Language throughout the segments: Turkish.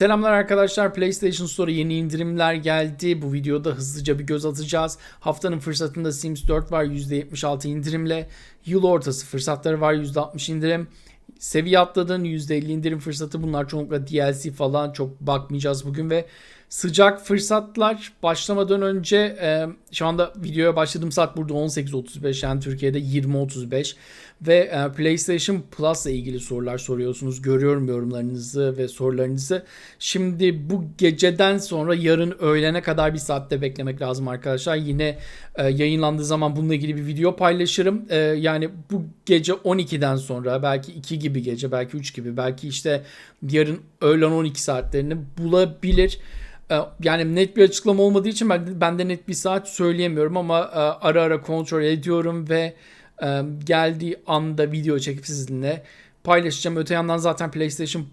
Selamlar arkadaşlar. PlayStation Store'a yeni indirimler geldi. Bu videoda hızlıca bir göz atacağız. Haftanın fırsatında Sims 4 var %76 indirimle. Yıl ortası fırsatları var %60 indirim. Seviye atladın %50 indirim fırsatı. Bunlar çoğunlukla DLC falan çok bakmayacağız bugün ve sıcak fırsatlar başlamadan önce e, şu anda videoya başladığım saat burada 18.35 yani Türkiye'de 20.35 ve e, PlayStation Plus ile ilgili sorular soruyorsunuz. Görüyorum yorumlarınızı ve sorularınızı. Şimdi bu geceden sonra yarın öğlene kadar bir saatte beklemek lazım arkadaşlar. Yine e, yayınlandığı zaman bununla ilgili bir video paylaşırım. E, yani bu gece 12'den sonra belki 2 gibi gece belki 3 gibi belki işte yarın öğlen 12 saatlerini bulabilir. E, Yani net bir açıklama olmadığı için ben, ben de net bir saat söyleyemiyorum ama e, ara ara kontrol ediyorum ve e, geldiği anda video çekip sizinle paylaşacağım. Öte yandan zaten PlayStation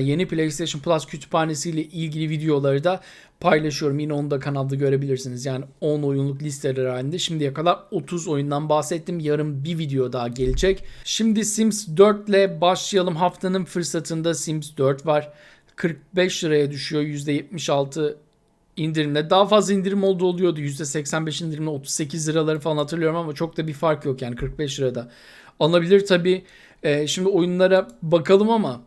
yeni PlayStation Plus kütüphanesiyle ilgili videoları da paylaşıyorum. Yine onu da kanalda görebilirsiniz. Yani 10 oyunluk listeler halinde. Şimdiye kadar 30 oyundan bahsettim. Yarın bir video daha gelecek. Şimdi Sims 4 ile başlayalım. Haftanın fırsatında Sims 4 var. 45 liraya düşüyor. %76 indirimle. Daha fazla indirim olduğu oluyordu. %85 indirimle 38 liraları falan hatırlıyorum ama çok da bir fark yok yani 45 lirada. Alınabilir tabii. Ee, şimdi oyunlara bakalım ama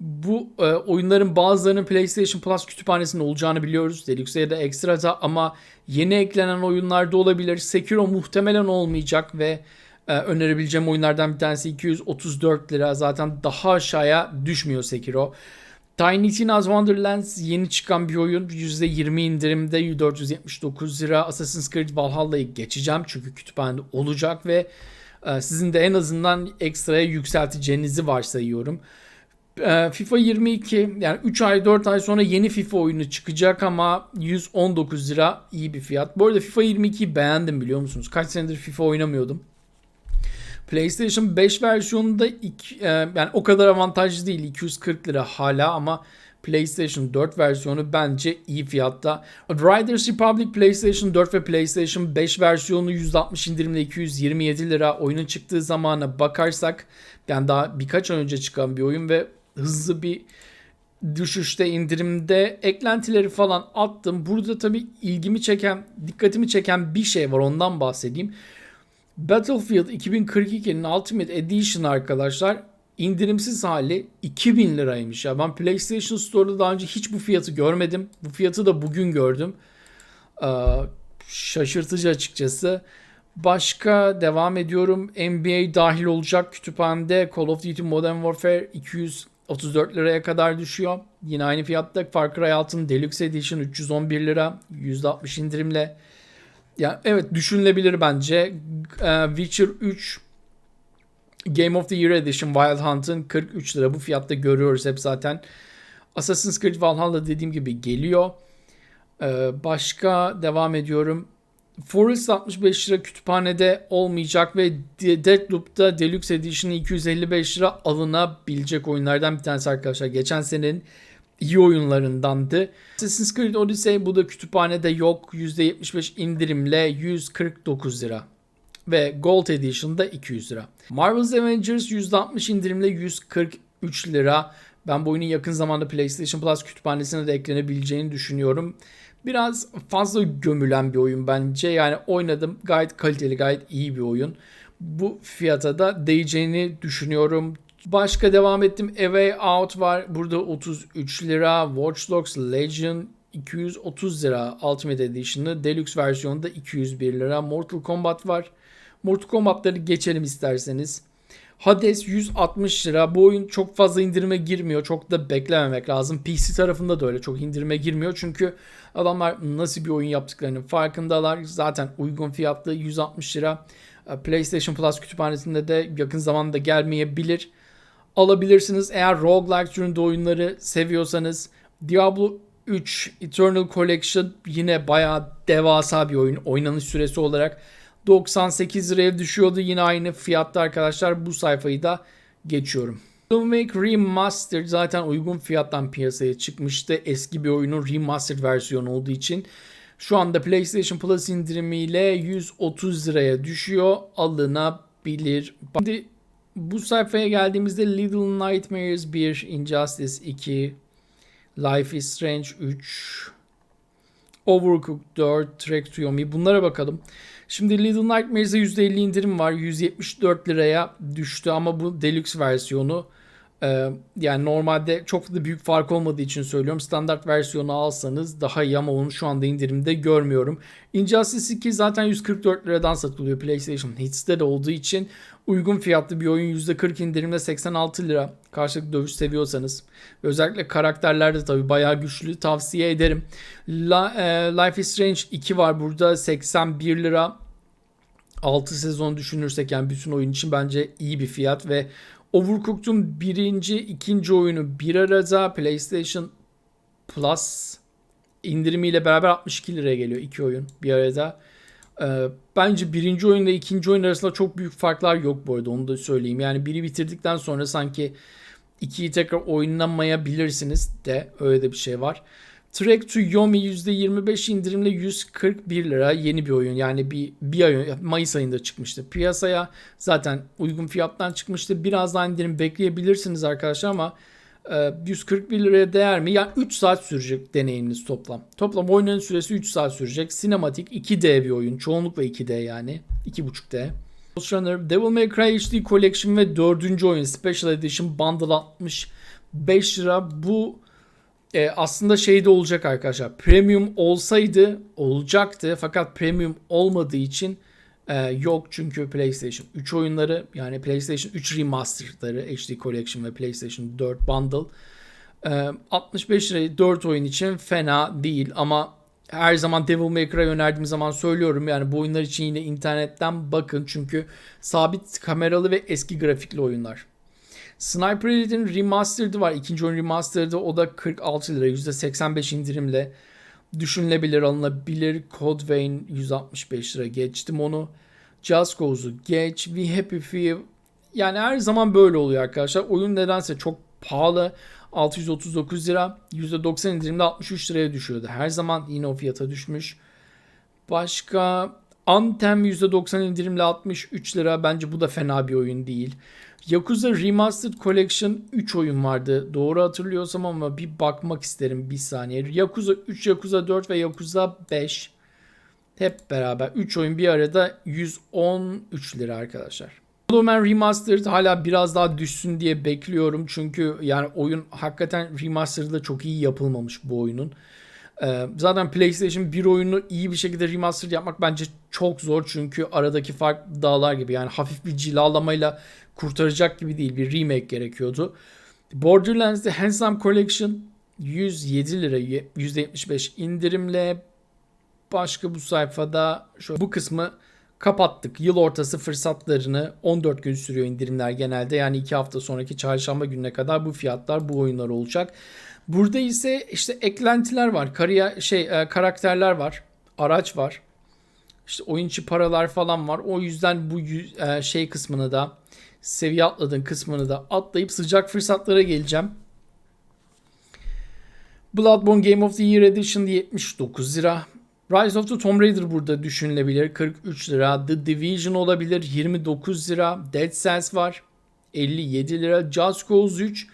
bu e, oyunların bazılarının PlayStation Plus kütüphanesinde olacağını biliyoruz. Deluxe ya da Extra'da ama yeni eklenen oyunlarda olabilir. Sekiro muhtemelen olmayacak ve e, önerebileceğim oyunlardan bir tanesi 234 lira. Zaten daha aşağıya düşmüyor Sekiro. Tiny Tina's Wonderlands yeni çıkan bir oyun. %20 indirimde 479 lira. Assassin's Creed Valhalla'yı geçeceğim çünkü kütüphanede olacak ve e, sizin de en azından ekstraya yükselteceğinizi varsayıyorum. E, FIFA 22 yani 3 ay 4 ay sonra yeni FIFA oyunu çıkacak ama 119 lira iyi bir fiyat. Bu arada FIFA 22'yi beğendim biliyor musunuz? Kaç senedir FIFA oynamıyordum. PlayStation 5 versiyonunda iki, e, yani o kadar avantajlı değil 240 lira hala ama PlayStation 4 versiyonu bence iyi fiyatta. Riders Republic PlayStation 4 ve PlayStation 5 versiyonu 160 indirimle 227 lira. Oyunun çıktığı zamana bakarsak yani daha birkaç ay önce çıkan bir oyun ve hızlı bir düşüşte indirimde eklentileri falan attım. Burada tabii ilgimi çeken, dikkatimi çeken bir şey var ondan bahsedeyim. Battlefield 2042'nin Ultimate Edition arkadaşlar indirimsiz hali 2000 liraymış ya. Ben PlayStation Store'da daha önce hiç bu fiyatı görmedim. Bu fiyatı da bugün gördüm. Ee, şaşırtıcı açıkçası. Başka devam ediyorum. NBA dahil olacak kütüphanede Call of Duty Modern Warfare 234 liraya kadar düşüyor. Yine aynı fiyatta Far Cry 6'ın Deluxe Edition 311 lira %60 indirimle. Ya evet düşünülebilir bence. Ee, Witcher 3 Game of the Year Edition Wild Hunt'ın 43 lira. Bu fiyatta görüyoruz hep zaten. Assassin's Creed Valhalla dediğim gibi geliyor. Ee, başka devam ediyorum. Forest 65 lira kütüphanede olmayacak ve Deathloop'ta Deluxe Edition 255 lira alınabilecek oyunlardan bir tanesi arkadaşlar. Geçen senenin iyi oyunlarındandı. Assassin's Creed Odyssey bu da kütüphanede yok. %75 indirimle 149 lira. Ve Gold Edition'da 200 lira. Marvel's Avengers %60 indirimle 143 lira. Ben bu oyunun yakın zamanda PlayStation Plus kütüphanesine de eklenebileceğini düşünüyorum. Biraz fazla gömülen bir oyun bence. Yani oynadım gayet kaliteli, gayet iyi bir oyun. Bu fiyata da değeceğini düşünüyorum. Başka devam ettim. A Way Out var. Burada 33 lira. Watch Dogs Legion 230 lira Ultimate Edition'ı. Deluxe versiyonda 201 lira. Mortal Kombat var. Mortal Kombat'ları geçelim isterseniz. Hades 160 lira. Bu oyun çok fazla indirime girmiyor. Çok da beklememek lazım. PC tarafında da öyle çok indirime girmiyor. Çünkü adamlar nasıl bir oyun yaptıklarının farkındalar. Zaten uygun fiyatlı 160 lira. PlayStation Plus kütüphanesinde de yakın zamanda gelmeyebilir. Alabilirsiniz. Eğer roguelike türünde oyunları seviyorsanız Diablo 3 Eternal Collection yine bayağı devasa bir oyun. Oynanış süresi olarak 98 liraya düşüyordu. Yine aynı fiyatta arkadaşlar. Bu sayfayı da geçiyorum. Alan Wake Remastered zaten uygun fiyattan piyasaya çıkmıştı. Eski bir oyunun remastered versiyonu olduğu için. Şu anda PlayStation Plus indirimiyle 130 liraya düşüyor. Alınabilir. Şimdi bu sayfaya geldiğimizde Little Nightmares 1, Injustice 2, Life is Strange 3, Overcooked 4, Trek to Yomi bunlara bakalım. Şimdi Little Nightmares'e %50 indirim var. 174 liraya düştü ama bu deluxe versiyonu. Ee, yani normalde çok da büyük fark olmadığı için söylüyorum. Standart versiyonu alsanız daha iyi ama onu şu anda indirimde görmüyorum. Injustice 2 zaten 144 liradan satılıyor PlayStation Hits'te de olduğu için uygun fiyatlı bir oyun %40 indirimde 86 lira. Karşılıklı dövüş seviyorsanız. Özellikle karakterler de tabii bayağı güçlü tavsiye ederim. La, e, Life is Strange 2 var burada 81 lira. 6 sezon düşünürsek yani bütün oyun için bence iyi bir fiyat ve Overcooked'un birinci, ikinci oyunu bir arada PlayStation Plus indirimiyle beraber 62 liraya geliyor iki oyun bir arada. Ee, bence birinci oyunla ikinci oyun arasında çok büyük farklar yok bu arada onu da söyleyeyim. Yani biri bitirdikten sonra sanki ikiyi tekrar oynamayabilirsiniz de öyle de bir şey var. Trek to Yomi %25 indirimle 141 lira yeni bir oyun. Yani bir, bir ay Mayıs ayında çıkmıştı. Piyasaya zaten uygun fiyattan çıkmıştı. Biraz daha indirim bekleyebilirsiniz arkadaşlar ama 141 liraya değer mi? Yani 3 saat sürecek deneyiminiz toplam. Toplam oyunun süresi 3 saat sürecek. Sinematik 2D bir oyun. Çoğunlukla 2D yani. 2.5D. Ghost Runner, Devil May Cry HD Collection ve 4. oyun Special Edition Bundle 65 lira. Bu e, aslında şey de olacak arkadaşlar. Premium olsaydı olacaktı fakat premium olmadığı için e, yok çünkü PlayStation 3 oyunları yani PlayStation 3 remasterları HD Collection ve PlayStation 4 Bundle e, 65 liraya 4 oyun için fena değil ama her zaman Devil May Cry önerdiğim zaman söylüyorum yani bu oyunlar için yine internetten bakın çünkü sabit kameralı ve eski grafikli oyunlar. Sniper Elite'in Remastered'ı var. İkinci oyun Remastered'ı o da 46 lira. %85 indirimle düşünülebilir, alınabilir. Code Vein 165 lira. Geçtim onu. Just Cause'u geç. We Happy Few. Yani her zaman böyle oluyor arkadaşlar. Oyun nedense çok pahalı. 639 lira. %90 indirimde 63 liraya düşüyordu. Her zaman yine o fiyata düşmüş. Başka Anthem %90 indirimle 63 lira. Bence bu da fena bir oyun değil. Yakuza Remastered Collection 3 oyun vardı. Doğru hatırlıyorsam ama bir bakmak isterim bir saniye. Yakuza 3, Yakuza 4 ve Yakuza 5. Hep beraber 3 oyun bir arada 113 lira arkadaşlar. Hollow Man Remastered hala biraz daha düşsün diye bekliyorum. Çünkü yani oyun hakikaten Remastered'da çok iyi yapılmamış bu oyunun. Ee, zaten PlayStation bir oyunu iyi bir şekilde remaster yapmak bence çok zor. Çünkü aradaki fark dağlar gibi. Yani hafif bir cilalamayla kurtaracak gibi değil. Bir remake gerekiyordu. Borderlands'de Handsome Collection 107 lira %75 indirimle. Başka bu sayfada şu bu kısmı kapattık. Yıl ortası fırsatlarını 14 gün sürüyor indirimler genelde. Yani 2 hafta sonraki çarşamba gününe kadar bu fiyatlar bu oyunlar olacak. Burada ise işte eklentiler var. Kariyer şey e, karakterler var. Araç var. İşte oyun içi paralar falan var. O yüzden bu e, şey kısmını da seviye atladığın kısmını da atlayıp sıcak fırsatlara geleceğim. Bloodborne Game of the Year Edition 79 lira. Rise of the Tomb Raider burada düşünülebilir 43 lira. The Division olabilir 29 lira. Dead Cells var 57 lira. Just Cause 3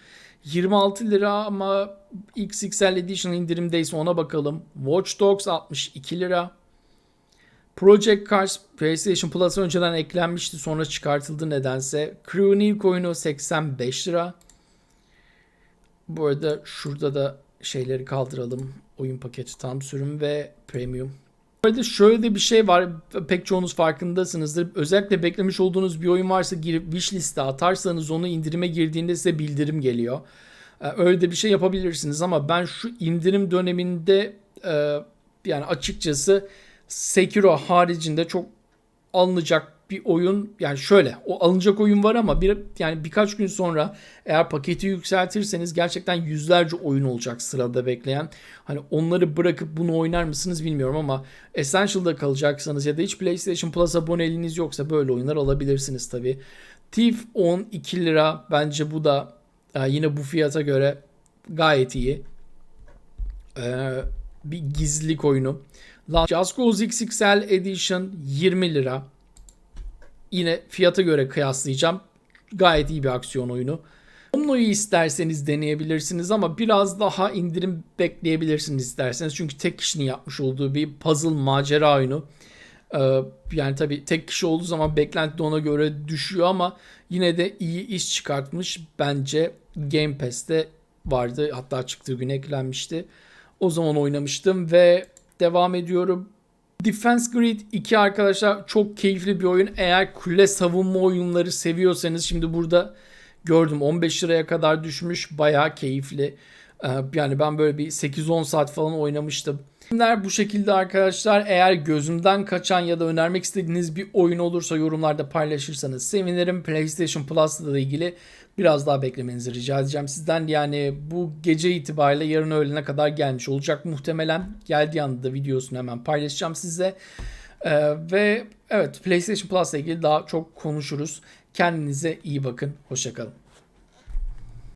26 lira ama XXL Edition indirimdeyse ona bakalım. Watch Dogs 62 lira. Project Cars PlayStation Plus'a önceden eklenmişti sonra çıkartıldı nedense. Crew'un ilk oyunu 85 lira. Bu arada şurada da şeyleri kaldıralım. Oyun paketi tam sürüm ve premium. Bu arada şöyle de bir şey var. Pek çoğunuz farkındasınızdır. Özellikle beklemiş olduğunuz bir oyun varsa girip wishlist'e atarsanız onu indirime girdiğinde size bildirim geliyor. Ee, öyle de bir şey yapabilirsiniz ama ben şu indirim döneminde e, yani açıkçası Sekiro haricinde çok alınacak bir oyun yani şöyle o alınacak oyun var ama bir yani birkaç gün sonra eğer paketi yükseltirseniz gerçekten yüzlerce oyun olacak sırada bekleyen. Hani onları bırakıp bunu oynar mısınız bilmiyorum ama Essential'da kalacaksanız ya da hiç PlayStation Plus aboneliğiniz yoksa böyle oyunlar alabilirsiniz tabi. Thief 12 lira bence bu da e, yine bu fiyata göre gayet iyi. E, bir gizlilik oyunu. Just Cause XXL Edition 20 lira. Yine fiyata göre kıyaslayacağım. Gayet iyi bir aksiyon oyunu. Omno'yu isterseniz deneyebilirsiniz ama biraz daha indirim bekleyebilirsiniz isterseniz. Çünkü tek kişinin yapmış olduğu bir puzzle macera oyunu. Ee, yani tabii tek kişi olduğu zaman beklenti de ona göre düşüyor ama yine de iyi iş çıkartmış. Bence Game Pass'te vardı. Hatta çıktığı gün eklenmişti. O zaman oynamıştım ve devam ediyorum. Defense Grid 2 arkadaşlar çok keyifli bir oyun. Eğer kule savunma oyunları seviyorsanız şimdi burada gördüm 15 liraya kadar düşmüş. Bayağı keyifli. Ee, Yani ben böyle bir 8-10 saat falan oynamıştım. Filmler bu şekilde arkadaşlar. Eğer gözümden kaçan ya da önermek istediğiniz bir oyun olursa yorumlarda paylaşırsanız sevinirim. PlayStation Plus'la da ilgili biraz daha beklemenizi rica edeceğim sizden. Yani bu gece itibariyle yarın öğlene kadar gelmiş olacak muhtemelen. Geldiği anda da videosunu hemen paylaşacağım size. Ee, ve evet PlayStation Plus'la ilgili daha çok konuşuruz. Kendinize iyi bakın. Hoşçakalın.